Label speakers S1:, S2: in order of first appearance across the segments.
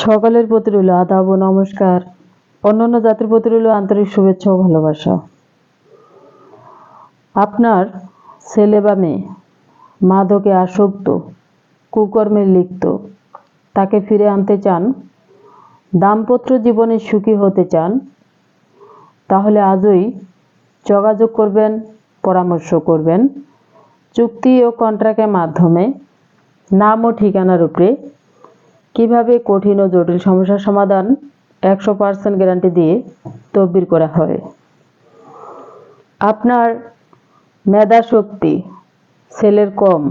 S1: সকলের প্রতি রইল আদাব ও নমস্কার। অন্যান্য জাতির প্রতি রইল আন্তরিক শুভেচ্ছা ও ভালোবাসা। আপনার ছেলে বা মেয়ে, মাদকে আসক্ত, কুকর্মে লিপ্ত, তাকে ফিরে আনতে চান, দাম্পত্য জীবনে সুখী হতে চান, তাহলে আজই যোগাযোগ করবেন, পরামর্শ করবেন। চুক্তি ও কন্ট্রাক্টের মাধ্যমে, নাম ও ঠিকানার উপরে কীভাবে কঠিন ও জটিল সমস্যার সমাধান একশো পার্সেন্ট গ্যারান্টি দিয়ে তদবির করা হয়? আপনার মেধা শক্তি, ছেলের কম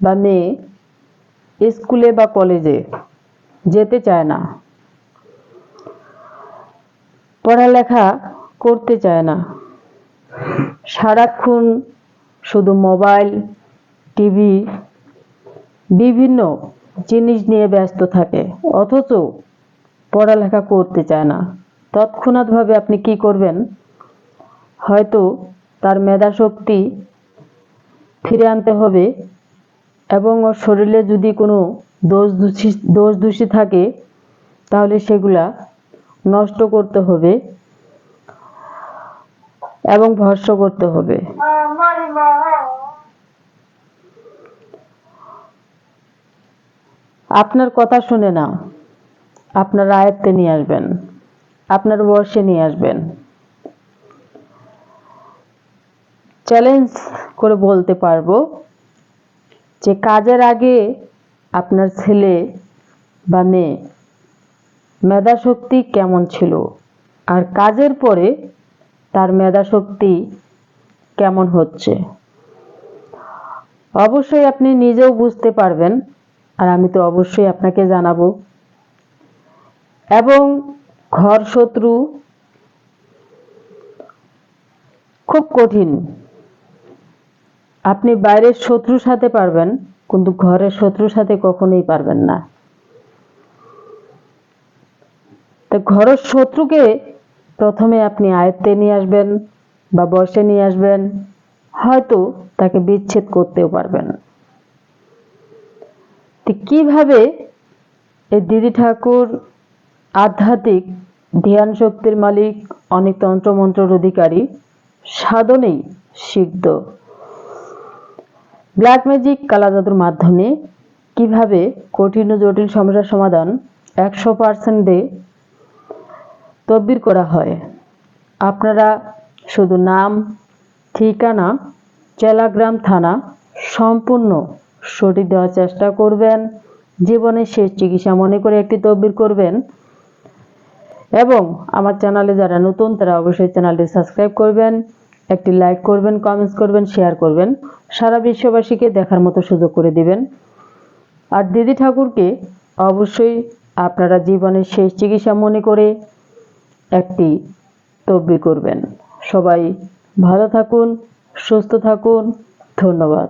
S1: বা মেয়ে, স্কুলে বা কলেজে যেতে চায় না, পড়ালেখা করতে চায় না, সারাক্ষণ শুধু মোবাইল, টিভি, বিভিন্ন জিনিস নিয়ে ব্যস্ত থাকে। অথচ পড়ালেখা করতে চায় না। তৎক্ষণাৎভাবে আপনি কি করবেন? হয়তো তার মেধা শক্তি ফিরে আনতে হবে এবং ওর শরীরে যদি কোনো দোষ দূষি দোষ দূষি থাকে, তাহলে সেগুলা নষ্ট করতে হবে এবং ভস্য করতে হবে। আপনার কথা শুনে না। আপনার আয়ত্তে নিয়ে আসবেন। আপনার বর্ষে নিয়ে আসবেন। চ্যালেঞ্জ করে বলতে পারব যে কাজের আগে আপনার ছেলে বা মেয়ে মেধা শক্তি কেমন ছিল? আর কাজের পরে তার মেধা শক্তি কেমন হচ্ছে? অবশ্যই আপনি নিজেও বুঝতে পারবেন আর আমি তো অবশ্যই আপনাকে জানাব। এবং ঘর শত্রু খুব কঠিন। আপনি বাইরের শত্রুর সাথে পারবেন, কিন্তু ঘরের শত্রুর সাথে কখনোই পারবেন না। তো ঘরের শত্রুকে প্রথমে আপনি আয়ত্তে নিয়ে আসবেন বা বসে নিয়ে আসবেন, হয়তো তাকে বিচ্ছেদ করতেও পারবেন। কীভাবে এই দিদি ঠাকুর আধ্যাত্মিক ধ্যান শক্তির মালিক, অনেক তন্ত্রমন্ত্রের অধিকারী, সাধনেই সিদ্ধ? ব্ল্যাক ম্যাজিক কালা জাদুর মাধ্যমে কীভাবে কঠিন ও জটিল সমস্যার সমাধান একশো পার্সেন্টে তদবির করা হয়? আপনারা শুধু নাম, ঠিকানা চেলাগ্রাম থানা সম্পূর্ণ সঠিক দেওয়ার চেষ্টা করবেন। জীবনের শেষ চিকিৎসা মনে করে একটি তদবির করবেন। এবং আমার চ্যানেলে যারা নতুন, তারা অবশ্যই চ্যানেলটি সাবস্ক্রাইব করবেন, একটি লাইক করবেন কমেন্টস করবেন শেয়ার করবেন। সারা বিশ্ববাসীকে দেখার মতো সুযোগ করে দিবেন। আর দিদি ঠাকুরকে অবশ্যই আপনারা জীবনের শেষ চিকিৎসা মনে করে একটি তদবির করবেন। সবাই ভালো থাকুন, সুস্থ থাকুন। ধন্যবাদ।